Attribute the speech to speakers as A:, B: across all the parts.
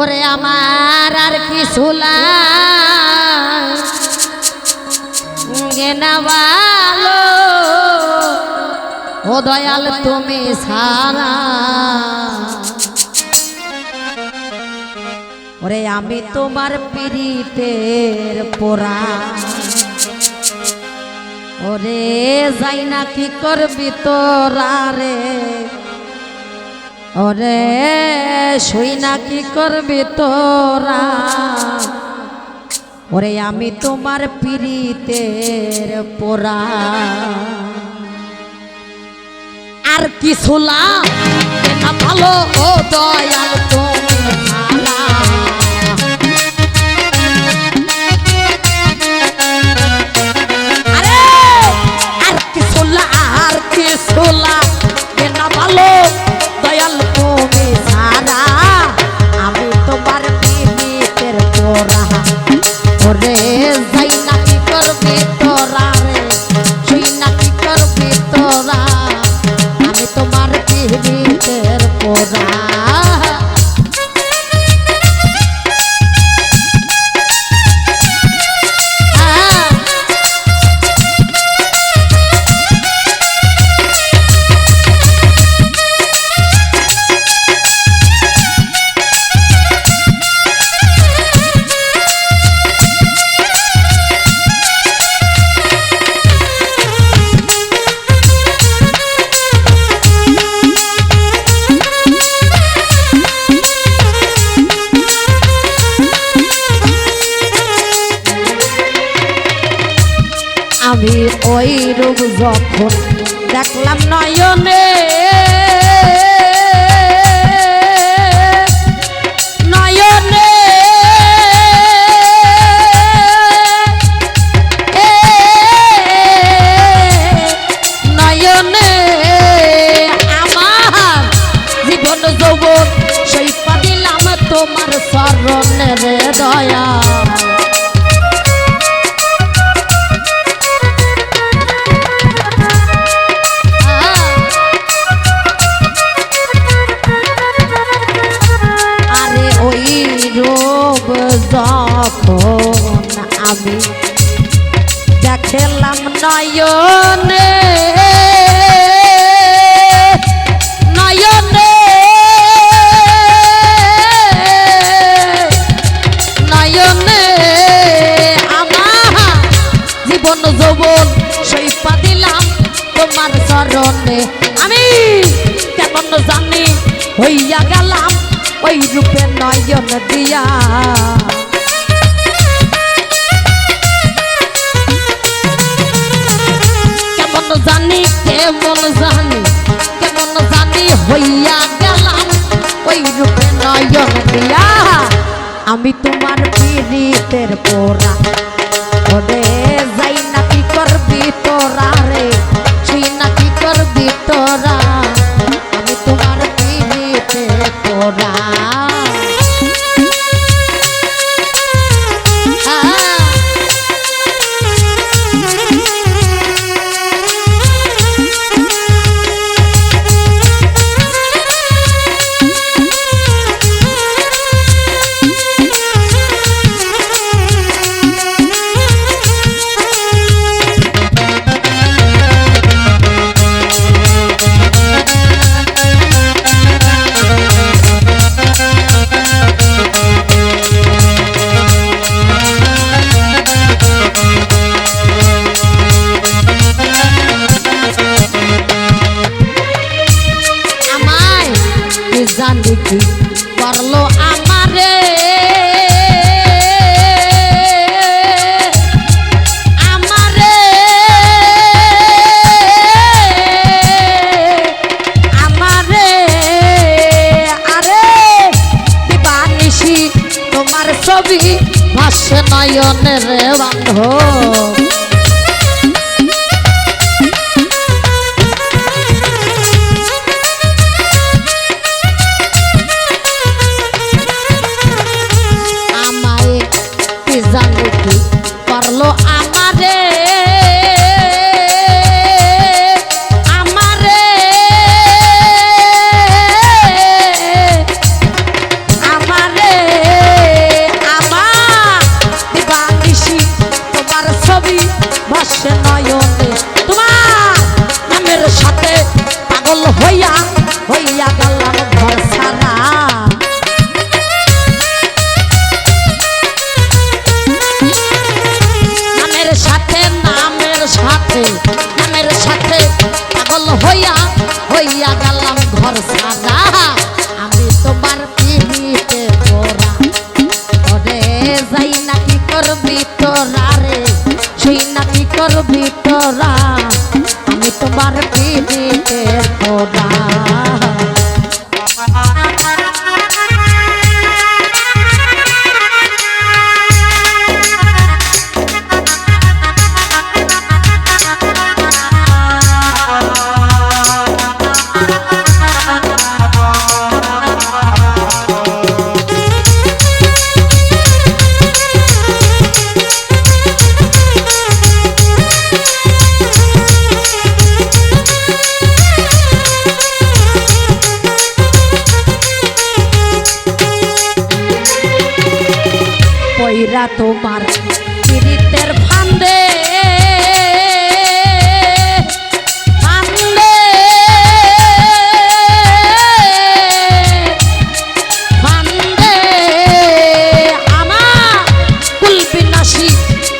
A: ওরে আমার আর কি গেনাবালো ও দয়াল, তুমি সারা ওরে আমি তোমার পিরিতের পোড়া। ওরে যাই না কি করবি তোরা রে? ওরে, শুই না কি করবি তোরা? ওরে, আমি তোমার পিরিতের পোড়া। আর কি শোলা ভালো ও দয়াল তুমি ওই রূপ যখন দেখলাম নয়নে জানি কেমন জানি হইয়া গেলাম ওই রূপে নয়ন দিয়া। আমি তোমার পীড়িতের পোড়া ছবি ভাসে নয়নের বান্ধব নয়নে নামের সাথে পাগল হইয়া হইয়া গেলাম ঘর সারা নামের সাথে নামের সাথে নামের সাথে হইয়া হইয়া গেলাম ঘর সারা তোমার পীড়িতের ফান্দে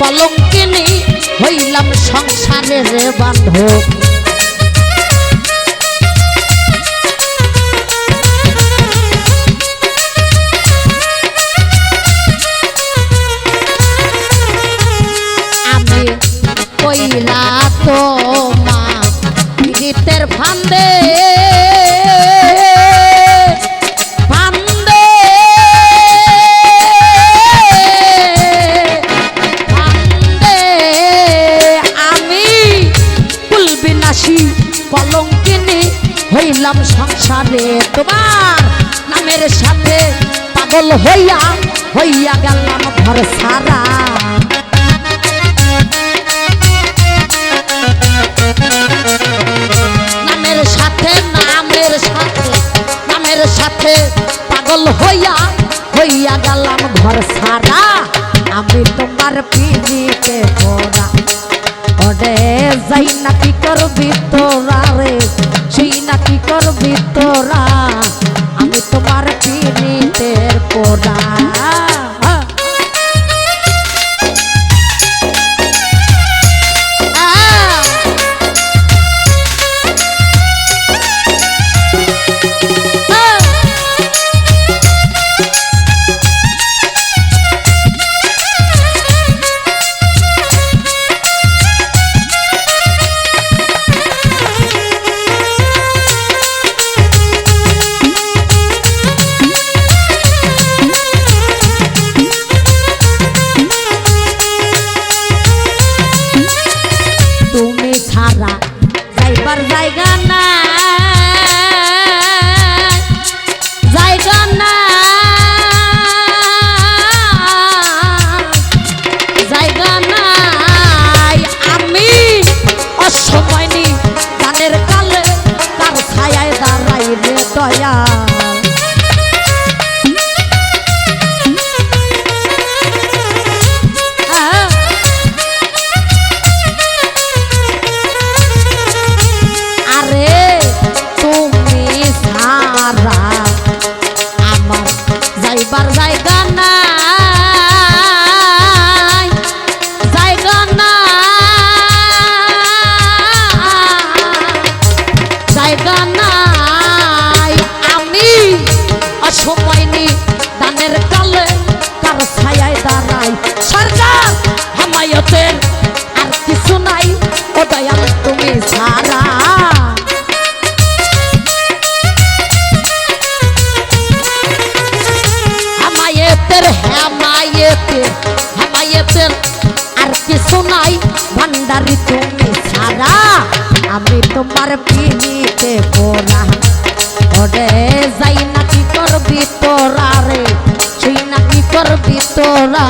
A: কলঙ্কিনী হইলাম সংসারের বান্ধব। কইলা তো মা গীতের ফান্দে হইলাম নামের সাথে পাগল হইয়া হইয়া গেলাম ঘর সারা। নামের সাথে নামের সাথে নামের সাথে পাগল হইয়া হইয়া গেলাম ঘর সারা। আমি তোমার পিজিতে পড়া। ওরে যাই না কি করবি তোরা? আর শোনাই নাই ভান্ডারি তুমি সারা আমি তোমার পিড়িতে বোনা ওরে যাই নাকি করবি তোরা রে? সেই নাকি করবি তোরা